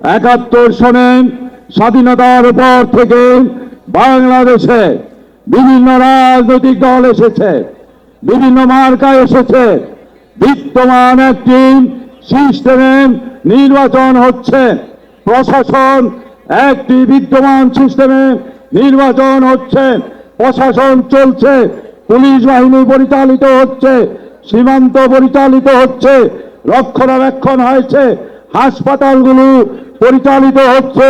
একাত্তর সনে স্বাধীনতার পর থেকে বাংলাদেশে বিভিন্ন রাজনৈতিক দল এসেছে, বিভিন্ন মার্কা এসেছে। বিদ্যমান একটি সিস্টেমে নির্বাচন হচ্ছে। প্রশাসন একটি বিদ্যমান সিস্টেমে নির্বাচন হচ্ছে। প্রশাসন চলছে। পুলিশ বাহিনী পরিচালিত হচ্ছে। সীমান্ত পরিচালিত হচ্ছে। রক্ষণাবেক্ষণ হয়েছে। হাসপাতালগুলো পরিচালিত হচ্ছে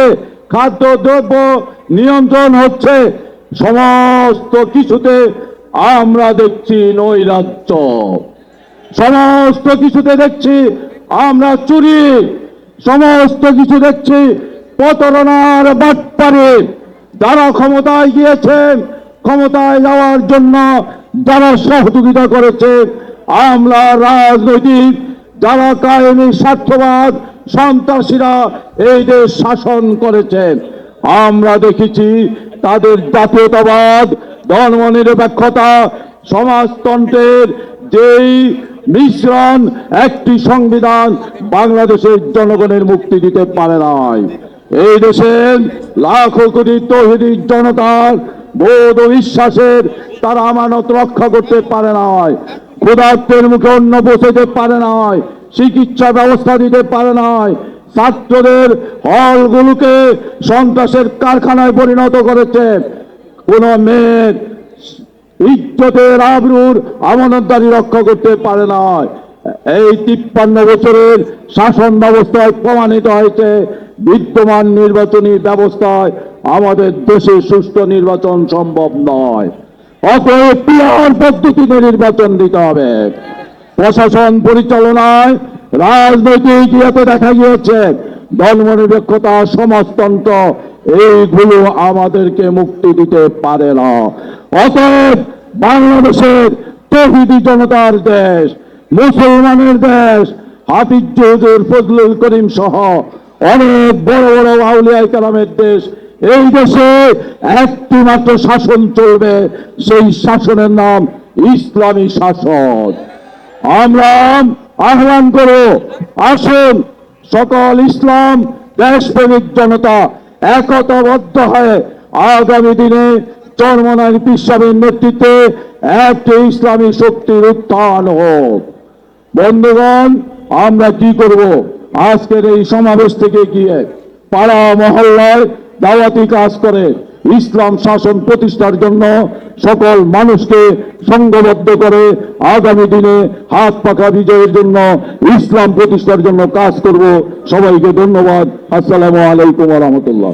খাদ্যদ্রব্য নিয়ন্ত্রণ হচ্ছে, সমস্ত কিছুতে আমরা দেখছি নৈরাজ্য। সমস্ত কিছুতে দেখছি আমরা চুরি। সমস্ত কিছু দেখছি প্রতারণার বাটপারে। যারা ক্ষমতায় গিয়েছেন, ক্ষমতায় যাওয়ার জন্য যারা সহযোগিতা করেছে আমরা রাজনৈতিক, যারা কায়েমি, স্বার্থবাদ সন্ত্রাসীরা এই দেশ শাসন করেছেন আমরা দেখেছি তাদের জাতীয়তাবাদ, ধর্মনিরপেক্ষতা, সমাজতন্ত্রের যেই মিশ্রণ, একটি সংবিধান বাংলাদেশের জনগণের মুক্তি দিতে পারে নাই। এই দেশের লাখো কোটি তহিদি জনতার বোধ ও বিশ্বাসের তারা আমানত রক্ষা করতে পারে নাই। ক্ষুধার্তের মুখে অন্ন বসাতে পারে নাই। চিকিৎসা ব্যবস্থা দিতে পারে নাই। ছাত্রদের হলগুলোকে সন্ত্রাসের কারখানায় পরিণত করেছে। কোন মেয়ের ইজ্জতের আবরুর আমানতদারি রক্ষা করতে পারে না এই তিপ্পান্ন বছরের শাসন ব্যবস্থায় প্রমাণিত হয়েছে, বিদ্যমান নির্বাচনী ব্যবস্থায় আমাদের দেশে সুষ্ঠু নির্বাচন সম্ভব নয়। অতএব পিয়ার পদ্ধতিতে নির্বাচন দিতে হবে। প্রশাসন পরিচালনায় রাজনৈতিক ইয়েতে দেখা গিয়েছে, ধর্মনিরপেক্ষতা সমাজতন্ত্র, এইগুলো আমাদেরকে মুক্তি দিতে পারে না। অতএব বাংলাদেশের তহিদি জনতার দেশ, মুসলমানের দেশ, হাফিজ জহুদুর ফজলুল করিম সহ অনেক বড় বড় আউলিয়া কালামের দেশ, এই দেশে একটি মাত্র শাসন চলবে, সেই শাসনের নাম ইসলামী শাসন। আমরা আহ্বান করো, আসুন, সকল ইসলাম, দেশপ্রেমিক জনতা একতাবদ্ধ হয়ে আগামী দিনে চরমনার পিসাবের নেতৃত্বে একটি ইসলামী শক্তির উত্থান হোক। বন্ধুগণ, আমরা কি করব? আজকের এই সমাবেশ থেকে গিয়ে পাড়া মহল্লায় দাওয়াতি কাজ করে ইসলাম শাসন প্রতিষ্ঠার জন্য সকল মানুষকে সংঘবদ্ধ করে আগামী দিনে হাত পাকা বিজয়ের জন্য ইসলাম প্রতিষ্ঠার জন্য কাজ করব। সবাইকে ধন্যবাদ। আসসালামু আলাইকুম রহমতুল্লাহ।